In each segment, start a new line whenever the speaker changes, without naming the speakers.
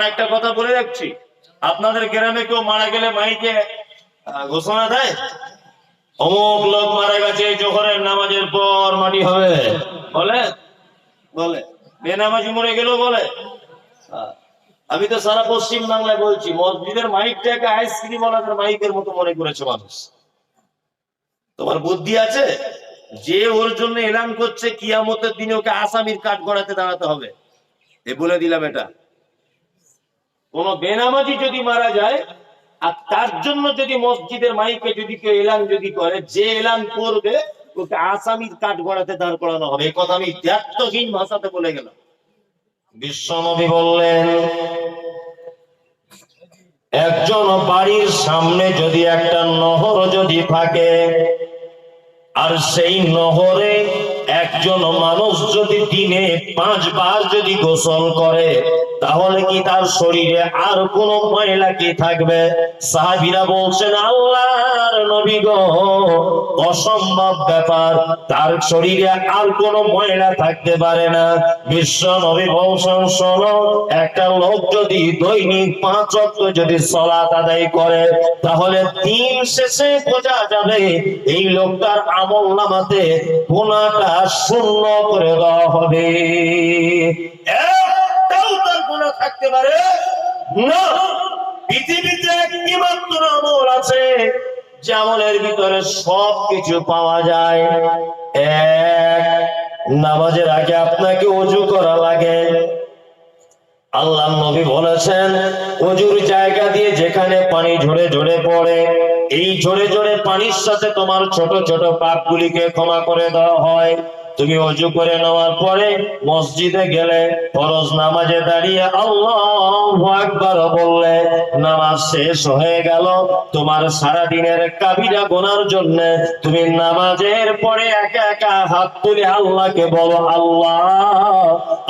আর একটা কথা বলে রাখছি। আপনাদের গ্রামে কেউ মারা গেলে মাইকে ঘোষণা দেয়? অমুক লোক মারা গেছে জোহরের নামাজের পর মাটি হবে। বলে? বলে। বেনামাজি মরে গেলেও বলে। আমি তো সারা পশ্চিম বাংলায় বলছি মসজিদের মাইকটাকে আইসক্রিম ওয়ালাদের মাইকের মতো মনে করেছে মানুষ। তোমার বুদ্ধি আছে? যে ওর জন্য এলান করছে কিয়ামতের দিনে ওকে আসামির কাঠ গড়াতে দাঁড়াতে হবে। এ বলে দিলাম এটা। কোন বেনামাজি যদি মারা যায়, আর তার জন্য যদি মসজিদের মাইকে যদি কেউ এলান যদি করে, যে এলান করবে, ওকে আসামির কাঠ গড়াতে দাঁড় করানো হবে। এই কথা আমি ত্যাত্তহীন ভাষাতে বলে গেলাম। বিশ্বনবী বললেন, একজন বাড়ির সামনে যদি একটা নহর যদি থাকে, আর সেই নহরে একজন মানুষ যদি দিনে পাঁচবার যদি গোসল করে তাহলে কি তার শরীরে আর কোনো ময়লা কি থাকবে? সাহাবিরা বলছেন, আল্লাহর নবী গো, অসম্ভব ব্যাপার। তার শরীরে আর কোনো ময়লা থাকতে পারে না। বিশ্ব নবী বলছেন, শোনো, একটা লোক যদি দৈনিক পাঁচ অক্ট যদি সলাত আদায় করে, তাহলে দিন শেষে বোঝা যাবে এই লোকটার আমল নামাতে গুণাটা শূন্য করে দেওয়া হবে। থাকতে পারে? না। পৃথিবীতে একটি মাত্র আমল আছে, যে আমলের ভিতরে সব কিছু পাওয়া যায়। নামাজের আগে আপনাকে অজু করা লাগে। আল্লাহ নবী বলেছেন, অজুর জায়গা দিয়ে যেখানে পানি ঝরে ঝরে পড়ে, এই ঝরে ঝরে পানির সাথে তোমার ছোট ছোট পাপগুলিকে ক্ষমা করে দেওয়া হয়। তুমি অজু করে নেওয়ার পরে মসজিদে গেলে ফরজ নামাজে দাঁড়িয়ে আল্লাহ একবার বললে নামাজ শেষ হয়ে গেল। তোমার সারা দিনের কাবিরা গোনার জন্য তুমি নামাজের পরে একা একা হাত তুলে আল্লাহকে বলো, আল্লাহ,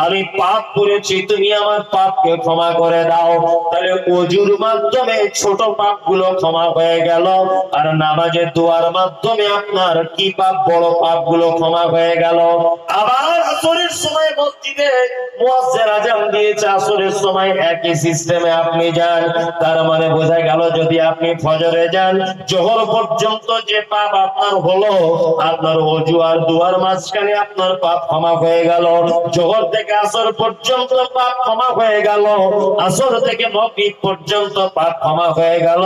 আমি পাপ করেছি, তুমি আমার পাপকে ক্ষমা করে দাও। তাহলে অজুর মাধ্যমে ছোট পাপগুলো ক্ষমা হয়ে গেল। আর নামাজের দোয়ার মাধ্যমে আপনার কি পাপ, বড় পাপগুলো ক্ষমা হয়ে গেল। আবার আসরের সময় মসজিদে মুয়াজ্জিন আজান দিয়েছে, আসরের সময় একই সিস্টেমে আপনি যান। তার মানে বোঝা গেল যদি আপনি ফজরে যান, জোহর পর্যন্ত যে পাপ আপনার হলো, আপনার অজু আর দুয়ার মাঝখানে আপনার পাপ ক্ষমা হয়ে গেল। জোহর থেকে আসর পর্যন্ত পাপ ক্ষমা হয়ে গেল। আসর থেকে মগরিব পর্যন্ত পাপ ক্ষমা হয়ে গেল।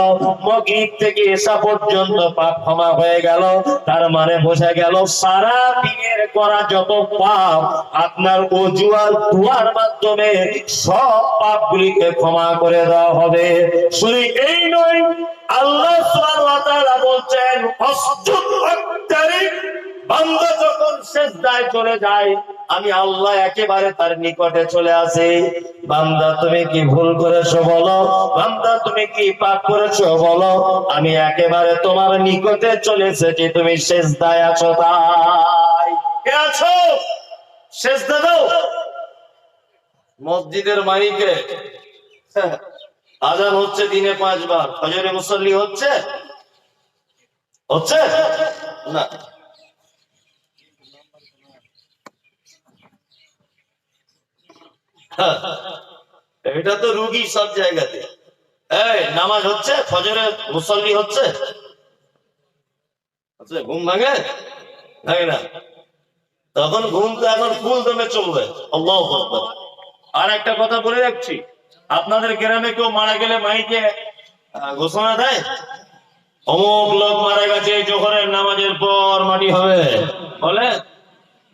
মগরিব থেকে এসা পর্যন্ত পাপ ক্ষমা হয়ে গেল। তার মানে বোঝা গেল সারা দিনের করা যত পাপ আপনার অজু আর দুয়ার মাধ্যমে সব পাপগুলিকে ক্ষমা করে দেওয়া হবে। শুধু এই নয়, আল্লাহ বলছেন আমি একেবারে তার নিকটে চলে আসি। তুমি কি ভুল তোমার নিকটে চলে এসেছি, তুমি সেজদায় আছো তাই। আছো? সেজদা দাও। মসজিদের মাইকে আজান হচ্ছে দিনে পাঁচবার। ফজরে মুসল্লি হচ্ছে? হচ্ছে? না। এটা তো রুগী সব জায়গাতে। এই, নামাজ হচ্ছে? ফজরে মুসল্লি হচ্ছে? আচ্ছা ঘুম ভাঙে না। তখন ঘুম তো এখন ফুল দমে চলবে। আর একটা কথা বলে রাখছি, আপনাদের গ্রামে কেউ মারা গেলে মাইকে ঘোষণা দেয়? অমুক লোক মারা গেছে জোহরের নামাজের পর মাটি হবে। বলে?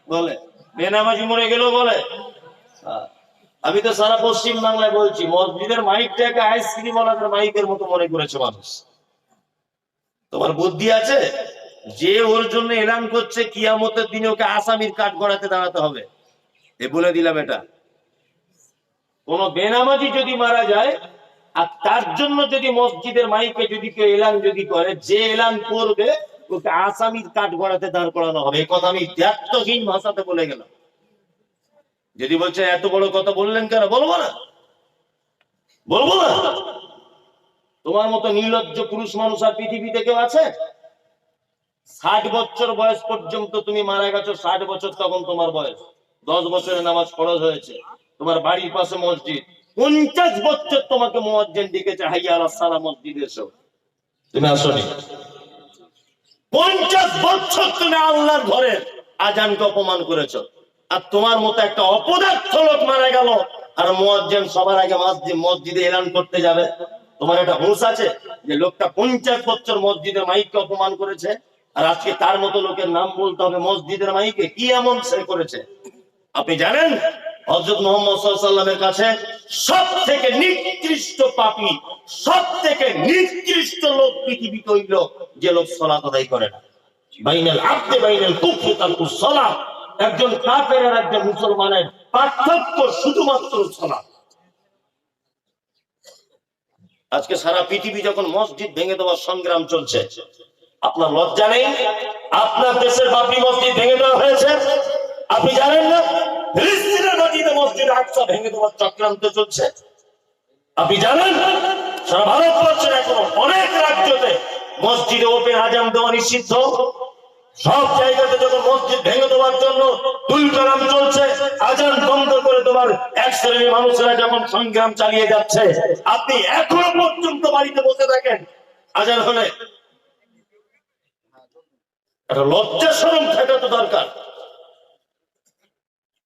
বলে। বেনামাজি মরে গেলেও বলে। আমি তো সারা পশ্চিম বাংলায় বলছি, মসজিদের মাইকটাকে আইসক্রিম মাইকের মতো মনে করেছে মানুষ। তোমার বুদ্ধি আছে? যে ওর জন্য এলান করছে, কিয়ামতের দিনে ওকে আসামির কাঠ গড়াতে দাঁড়াতে হবে। এ বলে দিলাম এটা। কোন বেনামাজি যদি মারা যায়, আর তার জন্য যদি মসজিদের মাইকে যদি কেউ এলান যদি করে, যে এলান করবে, ওকে আসামির কাঠ গড়াতে দাঁড় করানো হবে। এই কথা আমি ত্যাত্তহীন ভাষাতে বলে গেলাম। যদি বলছেন এত বড় কথা বললেন কেন? বলব না। বলব না। তোমার মতো নির্লজ্জ পুরুষ মানুষ আর পৃথিবীতে কেউ আছে? ষাট বছর বয়স পর্যন্ত তুমি মারা গেছো, ষাট বছর তখন তোমার বয়স। দশ বছরের নামাজ ফরজ হয়েছে। তোমার বাড়ির পাশে মসজিদ। পঞ্চাশ বছর তোমাকে মোয়াজ্জেন ডেকেছে হাইয়া আলাহ সালাম মসজিদে এসো। তুমি আসনি। পঞ্চাশ বছর তুমি আল্লাহর ঘরের আজানকে অপমান করেছ। আর তোমার মতো একটা অপদার্থ লোক মারা গেল, আর মোয়াজ্জেম সবার আগে মসজিদ, মসজিদে এলান করতে যাবে। তোমার একটা হুঁশ আছে যে লোকটা পঞ্চাশ বছর মসজিদের মাইককে অপমান করেছে। আর আজকে তার মতো লোকের নাম বলতে হবে মসজিদের মাইকে। কি এমন সে করেছে? আপনি জানেন? হজরত মোহাম্মদ সাল্লামের কাছে সব থেকে নিকৃষ্ট পাপী সব থেকে নিকৃষ্ট লোক পৃথিবীতে ওই লোক যে লোক সলাত আদায় করে না। বাইনাল আব্দে, বাইনাল কুফরি তারকুস সালাত। একজন কাফের আর একজন মুসলমানের পার্থক্য শুধুমাত্র সালাত। আজকে সারা পৃথিবী যখন মসজিদ ভেঙে দেওয়ার সংগ্রাম চলছে আপনার লজ্জা নেই? আপনার দেশের বাবরি মসজিদ ভেঙে দেওয়া হয়েছে। আপনি জানেন না? মসজিদ ভেঙে দেওয়ার চলছে। আপনি জানেন? অনেক রাজ্যতে মসজিদে সব জায়গাতে যখন মসজিদ ভেঙে দেওয়ার জন্য চলছে, আজান বন্ধ করে দেওয়ার এক শ্রেণির মানুষেরা যেমন সংগ্রাম চালিয়ে যাচ্ছে, আপনি এখনও পর্যন্ত বাড়িতে বসে থাকেন। আজান হলে একটা লজ্জা থাকা তো দরকার।